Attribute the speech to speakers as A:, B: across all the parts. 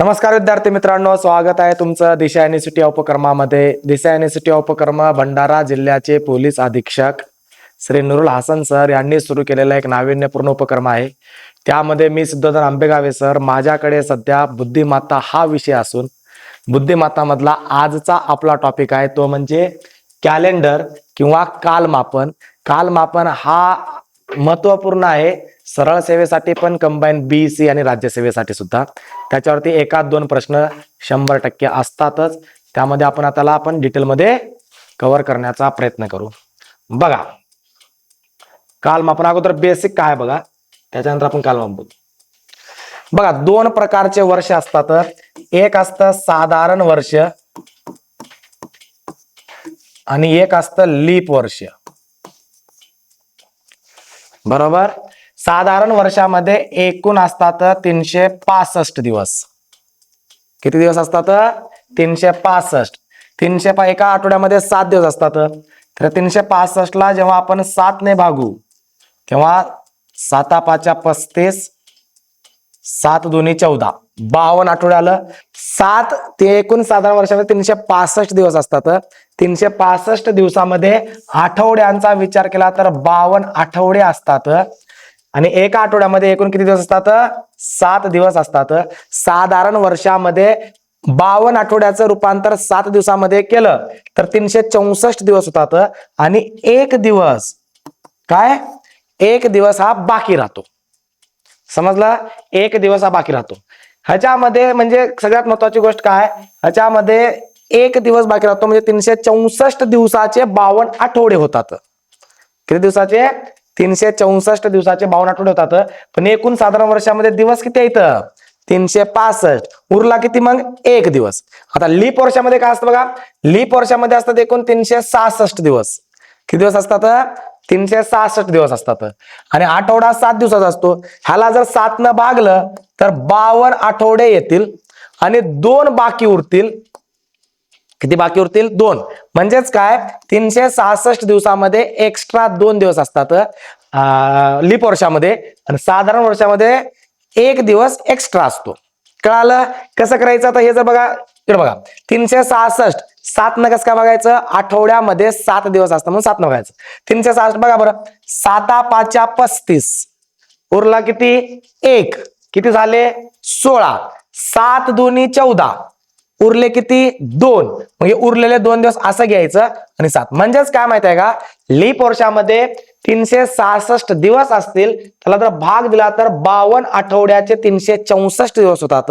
A: नमस्कार विद्यार्थी मित्रांनो स्वागत आहे तुमचं दिशा युनिव्हर्सिटी उपक्रमामध्ये. दिशा युनिव्हर्सिटी उपक्रम भंडारा जिल्ह्याचे पोलीस अधीक्षक श्री नुरुल हासन सर यांनी सुरू केलेला एक नाविन्यपूर्ण उपक्रम आहे. त्यामध्ये मी सिद्धोधन आंबेगावे सर माझ्याकडे सध्या बुद्धिमत्ता हा विषय असून बुद्धिमत्तामधला आजचा आपला टॉपिक आहे. तो म्हणजे कॅलेंडर किंवा कालमापन. कालमापन हा महत्त्वपूर्ण आहे. सरळ सेवेसाठी पण कंबाईन बी सी आणि राज्यसेवेसाठी सुद्धा. त्याच्यावरती एकाच दोन प्रश्न शंभर टक्के असतातच. त्यामध्ये आपण त्याला आपण डिटेलमध्ये कव्हर करण्याचा प्रयत्न करू. बघा. काल कालमापन अगोदर बेसिक काय बघा? त्याच्यानंतर आपण कालमापन बघू बघा दोन प्रकारचे वर्ष असतात. एक असतं साधारण वर्ष आणि एक असतं लीप वर्ष. बरोबर? साधारण वर्षामध्ये एकूण असतात तीनशे पासष्ट दिवस. किती दिवस असतात? तीनशे पासष्ट. तीनशे पा एका आठवड्यामध्ये सात दिवस असतात. तर तीनशे पासष्ट ला जेव्हा आपण सात ने भागू तेव्हा साता पाच्या पस्तीस सात दोन्ही चौदा. बावन्न आठवड्याला सात ते एकूण साधारण वर्षामध्ये तीनशे पासष्ट दिवस असतात. तीनशे पासष्ट दिवसामध्ये आठवड्यांचा विचार केला तर बावन्न आठवडे असतात. आणि एका आठवड्यामध्ये एकूण किती दिवस असतात? सात दिवस असतात. साधारण वर्षामध्ये बावन्न आठवड्याचं रूपांतर सात दिवसामध्ये केलं तर तीनशे चौसष्ट दिवस होतात. आणि एक दिवस काय? एक दिवस हा बाकी राहतो. समजला? एक दिवस हा बाकी राहतो. ह्याच्यामध्ये म्हणजे सगळ्यात महत्वाची गोष्ट काय? ह्याच्यामध्ये एक दिवस बाकी राहतो म्हणजे तीनशे चौसष्ट दिवसाचे बावन्न आठवडे होतात. किती दिवसाचे? तीनशे चौसष्ट दिवसाचे बावन्न आठवडे होतात. पण एकूण साधारण वर्षामध्ये दिवस किती आहेत तीनशे पासष्ट. उरला किती मग? एक दिवस. आता लीप वर्षामध्ये काय असतं बघा? लीप वर्षामध्ये असतात एकूण तीनशे सहासष्ट दिवस. किती दिवस असतात? तीनशे सहासष्ट दिवस असतात. आणि आठवडा सात दिवसाचा असतो. ह्याला जर सातनं भागलं तर बावन आठवडे येतील आणि दोन बाकी उरतील. किती बाकी उरतील? दोन. म्हणजेच काय? तीनशे सहासष्ट दिवसामध्ये एक्स्ट्रा दोन दिवस असतात लिप वर्षामध्ये. आणि साधारण वर्षामध्ये एक दिवस एक्स्ट्रा असतो. कळालं? कसं करायचं? आता हे जर बघा इकडे बघा. तीनशे सहासष्ट. सात न कसं काय बघायचं? आठवड्यामध्ये सात दिवस असतात म्हणून सात न बघायचं. तीनशे सहासष्ट बघा बरं. साता पाचच्या पस्तीस. उरला किती? एक. किती झाले? सोळा. सात दोन्ही चौदा. उरले किती? दोन. म्हणजे उरलेले दोन दिवस असं घ्यायचं आणि सात. म्हणजेच काय माहीत आहे का? लीप वर्षामध्ये तीनशे सहासष्ट दिवस असतील. त्याला जर भाग दिला तर बावन्न आठवड्याचे तीनशे चौसष्ट दिवस होतात.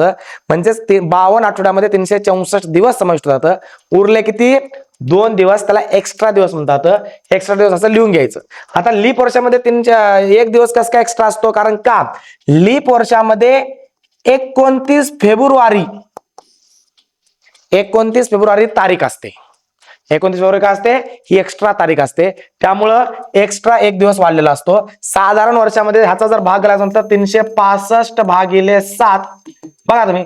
A: म्हणजेच बावन बावन्न आठवड्यामध्ये तीनशे चौसष्ट दिवस समाविष्ट होतात. उरले किती? दोन दिवस. त्याला एक्स्ट्रा दिवस म्हणतात. एक्स्ट्रा दिवस असं लिहून घ्यायचं. आता लीप वर्षामध्ये तीनशे एक दिवस कसं काय एक्स्ट्रा असतो? कारण का? लीप वर्षामध्ये एकोणतीस फेब्रुवारी एकोणतीस फेब्रुवारी तारीख असते. एकोणतीस फेब्रुवारी काय असते? ही एक्स्ट्रा तारीख असते. त्यामुळं एक्स्ट्रा एक दिवस वाढलेला असतो. साधारण वर्षामध्ये ह्याचा जर भाग करायचा तर तीनशे पासष्ट भागिले सात. बघा तुम्ही.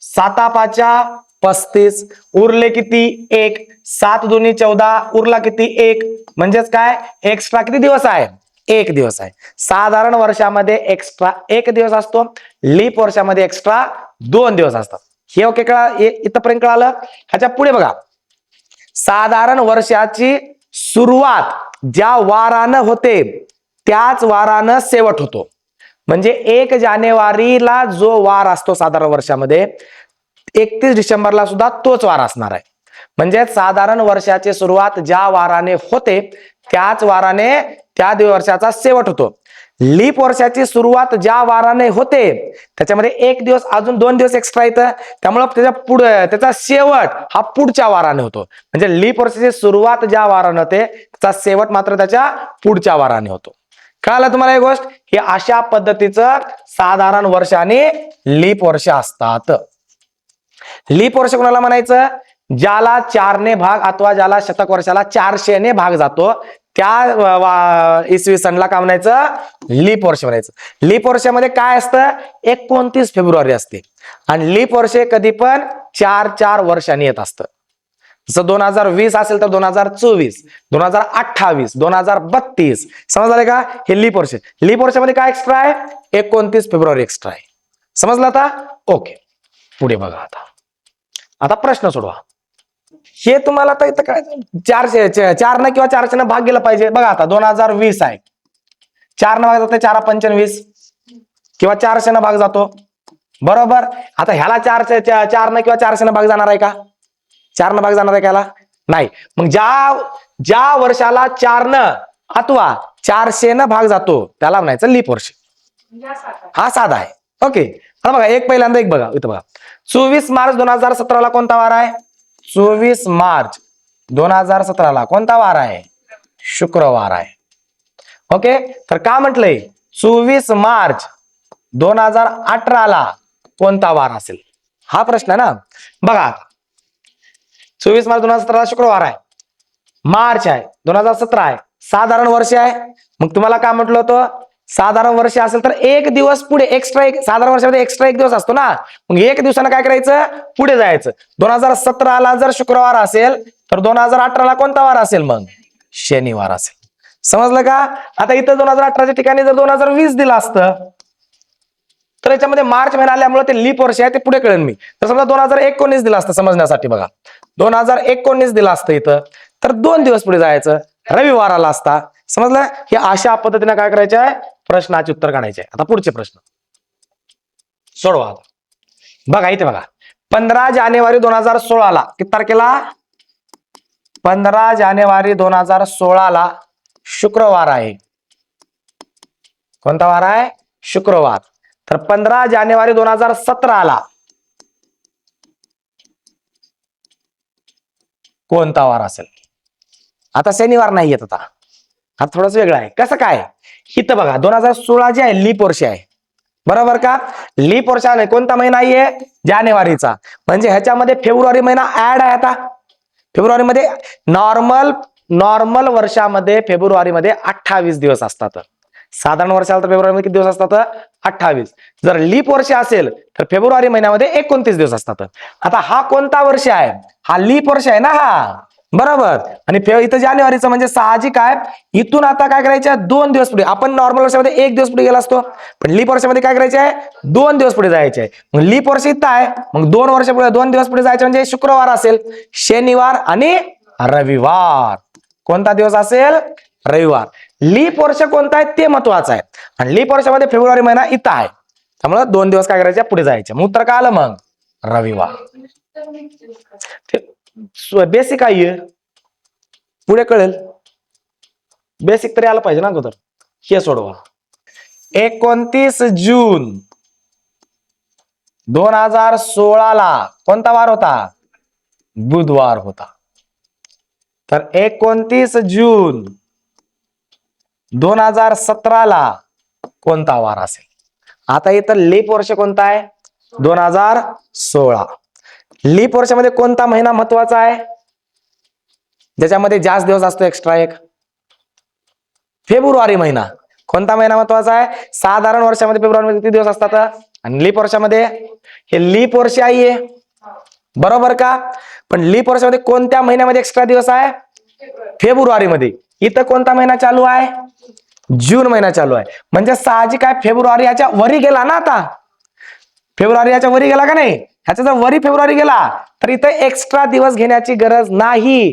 A: सातापाच्या पस्तीस. उरले किती? एक. सात दोन्ही चौदा. उरला किती? एक. म्हणजेच काय? एक्स्ट्रा किती दिवस आहे? एक दिवस आहे. साधारण वर्षामध्ये एक्स्ट्रा एक दिवस असतो. लीप वर्षामध्ये एक्स्ट्रा दोन दिवस असतात. हे ओके कळा इथपर्यंत कळालं. ह्याच्या पुढे बघा. साधारण वर्षाची सुरुवात ज्या वारानं होते त्याच वारानं शेवट होतो. म्हणजे एक जानेवारीला जो वार असतो साधारण वर्षामध्ये एकतीस डिसेंबरला सुद्धा तोच वार असणार आहे. म्हणजे साधारण वर्षाची सुरुवात ज्या वाराने होते त्याच वाराने त्या दिव- वर्षाचा शेवट होतो. लीप वर्षाची सुरुवात ज्या वाराने होते त्याच्यामध्ये एक दिवस अजून दोन दिवस एक्स्ट्रा येतं त्यामुळं त्याच्या पुढे त्याचा शेवट हा पुढच्या वाराने होतो. म्हणजे लीप वर्षाची सुरुवात ज्या वाराने होते त्याचा शेवट मात्र त्याच्या पुढच्या वाराने होतो. कळालं तुम्हाला एक गोष्ट? हे अशा पद्धतीचं साधारण वर्ष आणि लीप वर्ष असतात. लीप वर्ष कोणाला म्हणायचं? ज्याला चारने भाग अथवा ज्याला शतक वर्षाला चारशेने भाग जातो त्या वा- इसवी सणला काय म्हणायचं? लीप वर्ष म्हणायचं. लीप वर्षामध्ये काय असतं? एकोणतीस फेब्रुवारी असते. आणि लीप वर्ष कधी पण चार चार वर्षांनी येत असतं. जसं दोन हजार वीस असेल तर दोन हजार चोवीस दोन हजार अठ्ठावीस दोन हजार बत्तीस. समज झाले का? हे लीप वर्ष. लीप वर्षामध्ये काय एक्स्ट्रा आहे? एकोणतीस फेब्रुवारी एक्स्ट्रा आहे. समजलं आता? ओके. पुढे बघा आता. आता प्रश्न सोडवा. हे तुम्हाला तर इथं काय? चारशे चार न किंवा चारशे न भाग गेला पाहिजे. बघा आता दोन हजार वीस आहे. चार न भाग जातो चार पंचवीस. किंवा चारशे न भाग जातो. बरोबर? आता ह्याला चारशे चार न किंवा चारशे ना भाग जाणार आहे का? चार न भाग जाणार आहे का ह्याला? नाही. मग ज्या ज्या वर्षाला चार न अथवा चारशे न भाग जातो त्याला म्हणायचं लीप वर्ष. हा साधा आहे. ओके. आता बघा एक पहिल्यांदा एक बघा. इथं बघा. चोवीस मार्च दोन हजार सतराला कोणता वार आहे? चोवीस मार्च दोन हजार सतराला कोणता वार आहे? शुक्रवार आहे. ओके? तर का म्हटलंय? चोवीस मार्च दोन हजार अठराला कोणता वार असेल? हा प्रश्न आहे ना? बघा चोवीस मार्च दोन हजार सतराला शुक्रवार आहे. मार्च आहे. दोन हजार सतरा आहे. साधारण वर्ष आहे. मग तुम्हाला काय म्हटलं होतं? साधारण वर्ष असेल तर एक दिवस पुढे एक्स्ट्रा एक साधारण वर्षामध्ये एक्स्ट्रा एक दिवस असतो ना? मग एक दिवसानं काय करायचं? पुढे जायचं. दोन हजार सतराला जर शुक्रवार असेल तर दोन हजार अठराला कोणता वार असेल मग? शनिवार असेल. समजलं का? आता इथं दोन हजार अठराच्या ठिकाणी जर दोन हजार वीस दिलं असतं तर याच्यामध्ये मार्च महिना आल्यामुळे ते लीप वर्ष आहे ते पुढे कळेल मी. तर समजा दोन हजार एकोणीस दिलं असतं समजण्यासाठी बघा. दोन हजार एकोणीस दिलं असतं इथं तर दोन दिवस पुढे जायचं. रविवार आला असता. समजलं? हे अशा पद्धतीने काय करायचं आहे? प्रश्नाचे उत्तर काढायचे आता पुढचे प्रश्न. सोडवा आता. बघा इथे बघा. पंधरा जानेवारी दोन हजार सोळाला किती तारखेला? पंधरा जानेवारी दोन हजार सोळाला शुक्रवार आहे. कोणता वार आहे? शुक्रवार. तर पंधरा जानेवारी दोन हजार सतराला कोणता वार असेल? आता शनिवार नाही येत आता. हा थोडस वेगळं आहे. कसं काय? इथं बघा दोन हजार सोळा जे आहे लीप वर्ष आहे. बरोबर का? लीप वर्षाने कोणता महिना आहे? जानेवारीचा. म्हणजे ह्याच्यामध्ये फेब्रुवारी महिना ऍड आहे आता. फेब्रुवारीमध्ये नॉर्मल नॉर्मल वर्षामध्ये फेब्रुवारीमध्ये अठ्ठावीस दिवस असतात. साधारण वर्षाला तर फेब्रुवारीमध्ये किती दिवस असतात? अठ्ठावीस. जर लीप वर्ष असेल तर फेब्रुवारी महिन्यामध्ये एकोणतीस दिवस असतात. आता हा कोणता वर्ष आहे? हा लीप वर्ष आहे ना हा? बरोबर. आणि इथं जानेवारीचं म्हणजे साहजिक आहे. इथून आता काय करायचं दोन दिवस पुढे. आपण नॉर्मल वर्षामध्ये एक दिवस पुढे गेला असतो. पण लीप वर्षामध्ये काय करायचं आहे? दोन दिवस पुढे जायचे आहे. मग लीप वर्ष इथं आहे. मग दोन वर्ष पुढे दोन दिवस पुढे जायचे म्हणजे शुक्रवार असेल शनिवार आणि रविवार. कोणता दिवस असेल? रविवार. लीप वर्ष कोणता आहे? ते महत्वाचं आहे. आणि लीप वर्षामध्ये फेब्रुवारी महिना इथं आहे. त्यामुळे दोन दिवस काय करायचे? पुढे जायचे. मग उत्तर काय आलं मग? रविवार. बेसिक आहे. पुढे कळेल. बेसिक तरी आलं पाहिजे ना अगोदर. हे सोडवा. एकोणतीस जून दोन हजार सोळाला कोणता वार होता? बुधवार होता. तर एकोणतीस जून दोन हजार सतराला कोणता वार असेल? आता इथं लीप वर्ष कोणता आहे? दोन हजार सोळा. लीप वर्षामध्ये कोणता महिना महत्त्वाचा आहे? ज्याच्यामध्ये जास्त दिवस असतो एक्स्ट्रा एक. फेब्रुवारी महिना. कोणता महिना महत्त्वाचा आहे? साधारण वर्षामध्ये फेब्रुवारीमध्ये किती दिवस असतात? आणि लीप वर्षामध्ये? हे लीप वर्ष आहे. बरोबर का? पण लीप वर्षामध्ये कोणत्या महिन्यामध्ये एक्स्ट्रा दिवस आहे? फेब्रुवारीमध्ये. इथं कोणता महिना चालू आहे? जून महिना चालू आहे. म्हणजे साहजिक आहे फेब्रुवारी याच्या वरी गेला ना आता? फेब्रुवारी याच्या वरी गेला का नाही? ह्याचा जर वरी फेब्रुवारी गेला तर इथं एक्स्ट्रा दिवस घेण्याची गरज नाही.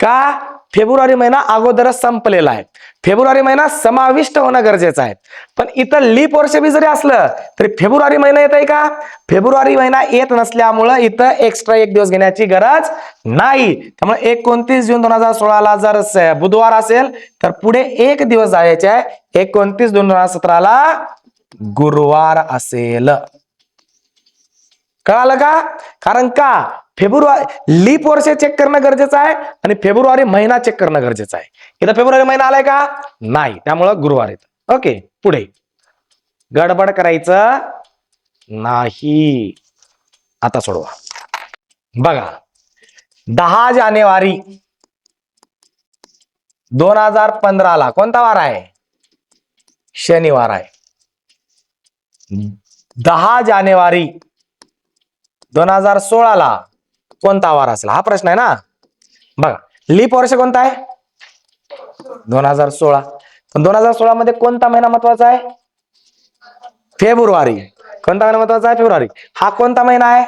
A: का? फेब्रुवारी महिना अगोदरच संपलेला आहे. फेब्रुवारी महिना समाविष्ट होणं गरजेचं आहे. पण इथं लीप वर्ष बी जरी असलं तरी फेब्रुवारी महिना येत आहे का? फेब्रुवारी महिना येत नसल्यामुळं इथं एक्स्ट्रा एक दिवस घेण्याची गरज नाही. त्यामुळे एकोणतीस जून दोन हजार सोळाला जर बुधवार असेल तर पुढे एक दिवस जायचे आहे. एकोणतीस जून दोन हजार सतराला गुरुवार असेल. कळालं का? कारण का? फेब्रुवारी लीप वर्ष चेक करणं गरजेचं आहे आणि फेब्रुवारी महिना चेक करणं गरजेचं आहे. इथं फेब्रुवारी महिना आलाय का? नाही. त्यामुळं गुरुवार येत. ओके पुढे. गडबड करायचं नाही. आता सोडवा. बघा. दहा जानेवारी दोन हजार पंधराला कोणता वार आहे? शनिवार आहे. दहा जानेवारी दोन हजार सोळाला कोणता वार असेल? हा प्रश्न आहे ना? बघा लीप वर्ष कोणता आहे? दोन हजार सोळा. पण दोन हजार सोळा मध्ये कोणता महिना महत्त्वाचा आहे? फेब्रुवारी. कोणता महिना महत्त्वाचा आहे? फेब्रुवारी. हा कोणता महिना आहे?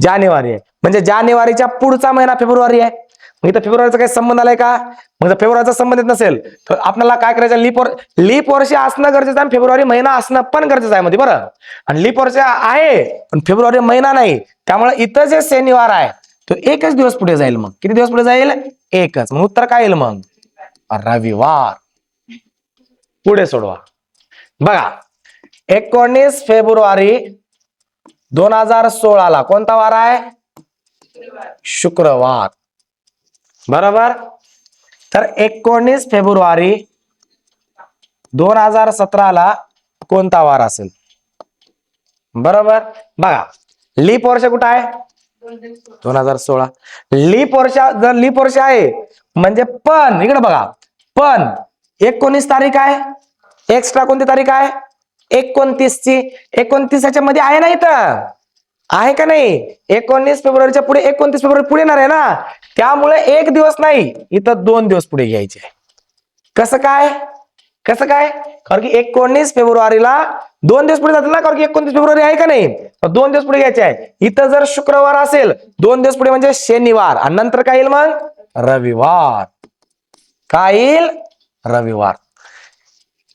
A: जानेवारी आहे. म्हणजे जानेवारीच्या पुढचा महिना फेब्रुवारी आहे. मग इथं फेब्रुवारीचा काही संबंध आलाय का? मग जर फेब्रुवारीचा संबंध येत नसेल तर आपल्याला काय करायचं? लिप वर लीप वर्ष असणं गरजेचं आहे आणि फेब्रुवारी महिना असणं पण गरजेचं आहे मध्ये बरं. आणि लीप वर्ष आहे पण फेब्रुवारी महिना नाही. त्यामुळे इथं जे शनिवार आहे तो एकच दिवस पुढे जाईल मग. किती दिवस पुढे जाईल? एकच. मग उत्तर काय येईल मग? रविवार. पुढे सोडवा. बघा एकोणीस फेब्रुवारी दोन हजार सोळाला कोणता वार आहे? शुक्रवार. बरोबर? तर एकोणीस फेब्रुवारी दोन हजार सतराला कोणता वार असेल? बरोबर? बघा लीप वर्ष कुठं आहे? दोन हजार सोळा. लीप वर्ष जर लीप वर्ष आहे म्हणजे पण इकडे बघा पण एकोणीस तारीख आहे एक्स्ट्रा कोणती तारीख आहे? एकोणतीस ची एकोणतीसमध्ये आहे ना इथं? आहे का नाही? एकोणीस फेब्रुवारीच्या पुढे एकोणतीस फेब्रुवारी पुढे येणार आहे ना? त्यामुळे एक दिवस नाही इथं दोन दिवस पुढे घ्यायचे कसं काय? कसं काय? कारण की एकोणीस फेब्रुवारीला दोन दिवस पुढे जातील ना? कारण की एकोणतीस फेब्रुवारी आहे का नाही? तर दोन दिवस पुढे घ्यायचे आहे. इथं जर शुक्रवार असेल दोन दिवस पुढे म्हणजे शनिवार. आणि नंतर काय येईल मग? रविवार. काय येईल? रविवार.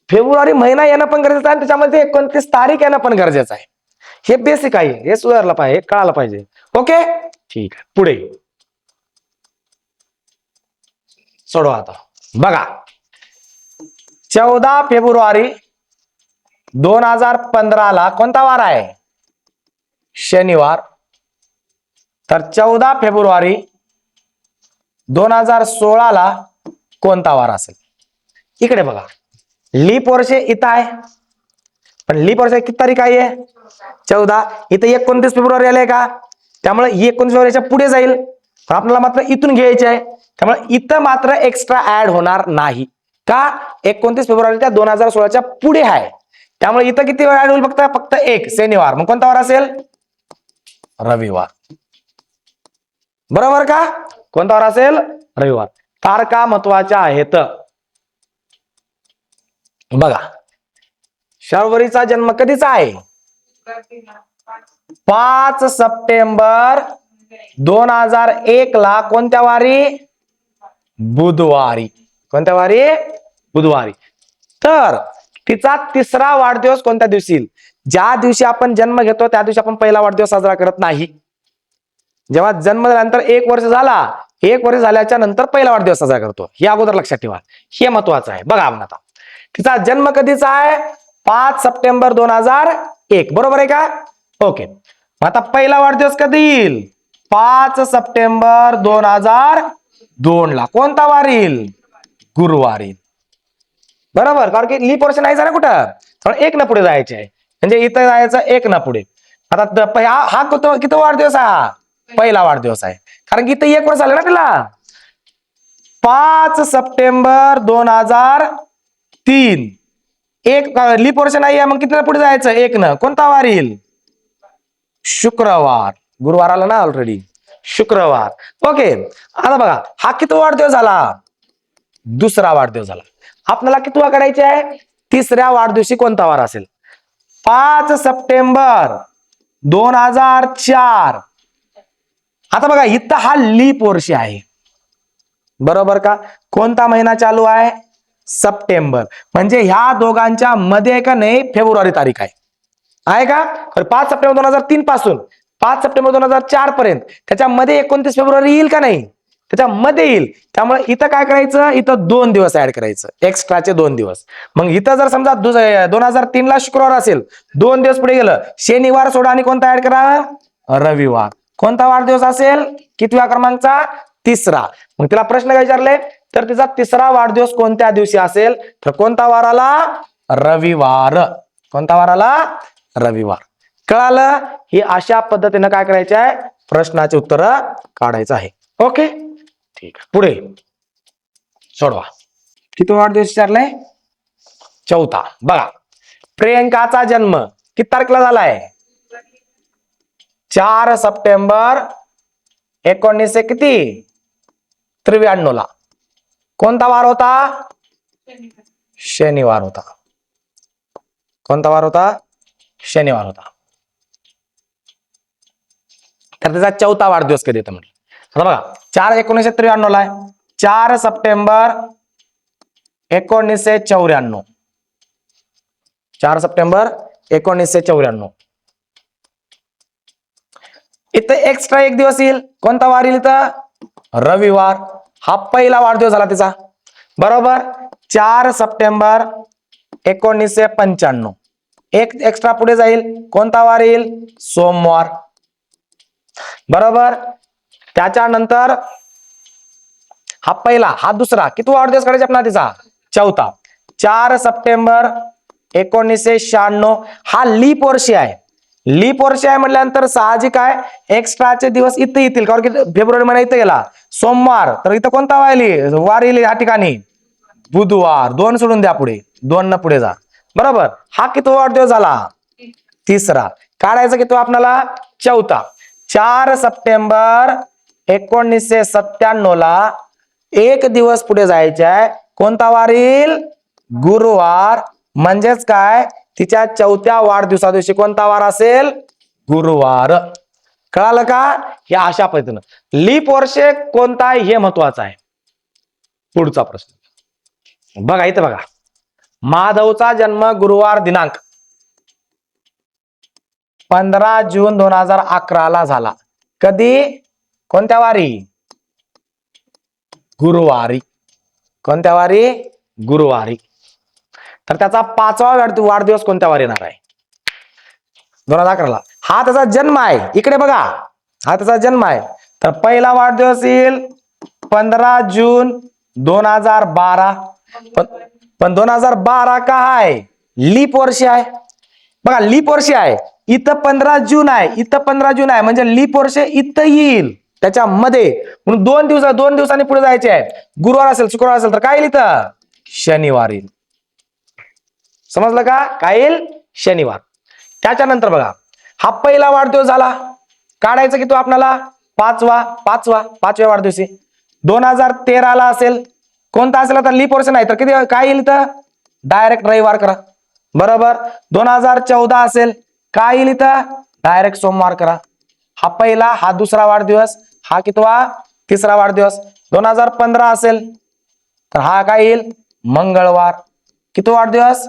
A: फेब्रुवारी महिना येणं पण गरजेचं आहे आणि त्याच्यामध्ये एकोणतीस तारीख येणं पण गरजेचं आहे. हे बेसिक आहे. हे सुधारलं पाहिजे कळालं पाहिजे. ओके ठीक आहे. पुढे. सोडवा आता. बघा. चौदा फेब्रुवारी दोन हजार पंधराला कोणता वार आहे? शनिवार. तर चौदा फेब्रुवारी दोन हजार सोळाला कोणता वार असेल? इकडे बघा. लीप वर्ष इथं आहे. पण लीप वर्ष किती तारीख आहे? चौदा. इथं एकोणतीस फेब्रुवारी आले का? त्यामुळे एकोणतीस फेब्रुवारीच्या पुढे जाईल. तर आपल्याला मात्र इथून घ्यायचे आहे. त्यामुळे इथं मात्र एक्स्ट्रा ऍड होणार नाही. का? एकोणतीस फेब्रुवारीच्या दोन हजार सोळाच्या पुढे आहे. त्यामुळे इथं किती वेळ ऍड होईल फक्त? फक्त एक. शनिवार. मग कोणता वार असेल? रविवार. बरोबर का? कोणता वार असेल? रविवार. तारका महत्त्वाच्या आहेत. बघा. शर्वरीचा जन्म कधीचा आहे? पाच सप्टेंबर दोन हजार एक ला कोणत्या वारी? बुधवारी. कोणत्या वारी? बुधवारी. तर तिचा तिसरा वाढदिवस कोणत्या दिवशी ज्या दिवशी आपण जन्म घेतो त्या दिवशी आपण पहिला वाढदिवस साजरा करत नाही. जेव्हा जन्म झाल्यानंतर एक वर्ष झाला एक वर्ष झाल्याच्यानंतर पहिला वाढदिवस साजरा करतो. हे अगोदर लक्षात ठेवा. हे महत्वाचं आहे. बघा आपण आता. तिचा जन्म कधीचा आहे? पाच सप्टेंबर दोन हजार एक. बरोबर आहे का? ओके. आता पहिला वाढदिवस कधी येईल? पाच सप्टेंबर दोन हजार दोन ला कोणता वार येईल? गुरुवार. येईल बरोबर. कारण की लीप वर्ष नाही झालं कुठं? एक ना पुढे जायचे. आहे म्हणजे इथं जायचं एक ना पुढे. आता हा किती वाढदिवस आहे हा? पहिला वाढदिवस आहे. कारण की इथं एक वर्ष झालं ना तिला. पाच सप्टेंबर दोन हजार तीन. एक लीप वर्ष नाही आहे मग किती पुढे जायचं? एक न. कोणता वार येईल? शुक्रवार. गुरुवार आला ना ऑलरेडी शुक्रवार. ओके आता बघा हा किती वाढदिवस झाला? दुसरा वाढदिवस झाला. आपल्याला किती करायचे आहे? तिसऱ्या वाढदिवशी कोणता वार असेल? पाच सप्टेंबर दोन हजार चार. आता बघा इथं हा लीप वर्ष आहे. बरोबर का? कोणता महिना चालू आहे? सप्टेंबर. म्हणजे ह्या दोघांच्या मध्ये का नाही फेब्रुवारी तारीख आहे. आहे का? तर पाच सप्टेंबर दोन हजार तीन पासून पाच सप्टेंबर दोन हजार चार पर्यंत त्याच्यामध्ये एकोणतीस फेब्रुवारी येईल का नाही? त्याच्यामध्ये येईल. त्यामुळे इथं काय करायचं? इथं दोन दिवस ऍड करायचं. एक्स्ट्राचे दोन दिवस. मग इथं जर समजा दोन हजार तीन ला शुक्रवार असेल दोन दिवस पुढे गेलं शनिवार सोडा आणि कोणता ऍड करा? रविवार. कोणता वाढदिवस असेल? कितव्या क्रमांकचा? तिसरा. मग तिला प्रश्न काय विचारले? तर तिचा तिसरा वाढदिवस कोणत्या दिवशी असेल? तर कोणता वार आला रविवार. कोणता वार आला रविवार. कळालं? ही अशा पद्धतीनं काय करायचे आहे? प्रश्नाचे उत्तर काढायचं आहे. ओके? ठीक आहे. पुढे. सोडवा. किती वाढदिवस विचारलाय? चौथा. बघा. प्रियंकाचा जन्म किती तारखेला झालाय? चार सप्टेंबर एकोणीसशे किती? त्र्याण्णव ला कोणता वार होता? शनिवार होता. कोणता वार होता? शनिवार होता. तर त्याचा चौथा वाढदिवस कधी येतो म्हटलं? आता बघा चार एकोणीसशे त्र्याण्णव ला आहे. चार सप्टेंबर एकोणीसशे चौऱ्याण्णव. चार सप्टेंबर एकोणीसशे चौऱ्याण्णव. इथं एक्स्ट्रा एक दिवस येईल. कोणता वार येईल इथं? रविवार. हा पहिला वाढदिवस झाला त्याचा बरोबर? चार सप्टेंबर एकोणीसशे पंच्याण्णव. एक एक्स्ट्रा पुढे जाईल. कोणता वार येईल? सोमवार. बरोबर? त्याच्यानंतर हा पहिला हा दुसरा किती वाढदिवस काढायचा आपला तिचा? चौथा. चार सप्टेंबर एकोणीसशे शहाण्णव. हा लीप वर्षी आहे. लीप वर्षी आहे म्हटल्यानंतर साहजिक आहे. एक्स्ट्राचे दिवस इथं येतील. कारण की फेब्रुवारी महिना इथं गेला. सोमवार. तर इथं कोणता वायली वार येईल या ठिकाणी. बुधवार. दोन सोडून द्या पुढे. दोन न पुढे जा. बरोबर? हा किती वाढदिवस झाला? तिसरा. काढायचा किती आपल्याला चौथा. चार सप्टेंबर एकोणीसशे सत्त्याण्णव ला एक दिवस पुढे जायचे आहे. कोणता वार येईल? गुरुवार. म्हणजेच काय? तिच्या चौथ्या वाढदिवसा दिवशी कोणता वार असेल? गुरुवार. कळालं का? हे अशा पद्धतीनं. लीप वर्षे कोणता आहे? हे महत्वाचं आहे. पुढचा प्रश्न. बघा इथं बघा. माधवचा जन्म गुरुवार दिनांक पंधरा जून दोन हजार अकरा ला झाला. कधी? कोणत्या वारी? गुरुवारी. कोणत्या वारी? गुरुवारी. तर त्याचा पाचवा वाढदिवस कोणत्या वारी येणार आहे? दोन हजार अकराला. हा त्याचा जन्म आहे. इकडे बघा. हा त्याचा जन्म आहे. तर पहिला वाढदिवस येईल पंधरा जून दोन हजार बारा. पण दोन हजार बारा का आहे? लीप वर्ष आहे. बघा लीप वर्ष आहे. इथं पंधरा जून आहे. इथं पंधरा जून आहे. म्हणजे लीप वर्ष इथं येईल. त्याच्यामध्ये. म्हणून दोन दिवस दोन दिवसांनी पुढे जायचे आहे गुरुवार असेल शुक्रवार असेल तर काय येईल इथं? शनिवार येईल. समजलं का? काय येईल? शनिवार. त्याच्यानंतर बघा हा पहिला वाढदिवस झाला. काढायचा की तो आपल्याला पाचवा पाचवा पाचव्या वाढदिवशी. दोन हजार तेराला असेल. कोणता असेल आता लीप वर्ष नाही तर किती काय येईल इथं? डायरेक्ट रविवार करा. बरोबर? दोन हजार चौदा असेल. काय येईल इथं? डायरेक्ट सोमवार करा. हा पहिला हा दुसरा वाढदिवस हा कितवा? तिसरा वाढदिवस. दोन हजार पंधरा असेल. तर हा काय येईल? मंगळवार. किती वाढदिवस?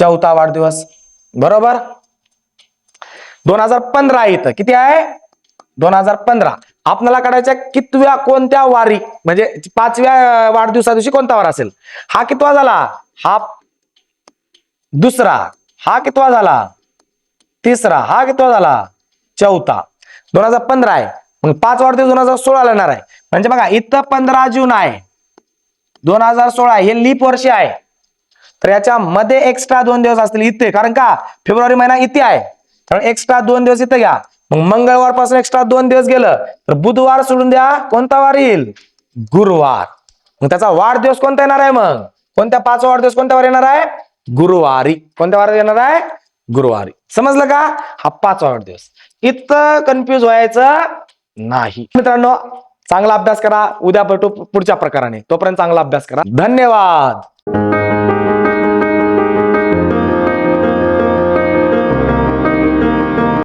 A: चौथा वाढदिवस. बरोबर? दोन हजार पंधरा इथं किती आहे? दोन हजार पंधरा. आपल्याला काढायच्या कितव्या कोणत्या वारी म्हणजे पाचव्या वाढदिवसा दिवशी कोणता वार असेल? हा कितवा झाला? हा दुसरा. हा कितवा झाला? तिसरा. हा कितवा झाला? चौथा. दोन हजार पंधरा आहे. मग पाच वाढदिवस दोन हजार सोळा येणार आहे. म्हणजे बघा इथं पंधरा जून आहे. दोन हजार सोळा हे लीप वर्ष आहे. तर याच्यामध्ये एक्स्ट्रा दोन दिवस असतील इथे. कारण का? फेब्रुवारी महिना इथे आहे. तर एक्स्ट्रा दोन दिवस इथे घ्या. मग मंगळवारपासून एक्स्ट्रा दोन दिवस गेलं तर बुधवार सोडून द्या कोणता वार येईल? गुरुवार. मग त्याचा वाढदिवस कोणता येणार आहे मग? कोणत्या पाच वाढदिवस कोणत्या वार येणार आहे? गुरुवारी. कोणत्या वार येणार आहे? गुरुवारी. समजलं का? हा पाचवा वाढदिवस. इतकं कन्फ्युज व्हायचं नाही. मित्रांनो चांगला अभ्यास करा. उद्या भेटू पुढच्या प्रकाराने. तोपर्यंत चांगला अभ्यास करा. धन्यवाद!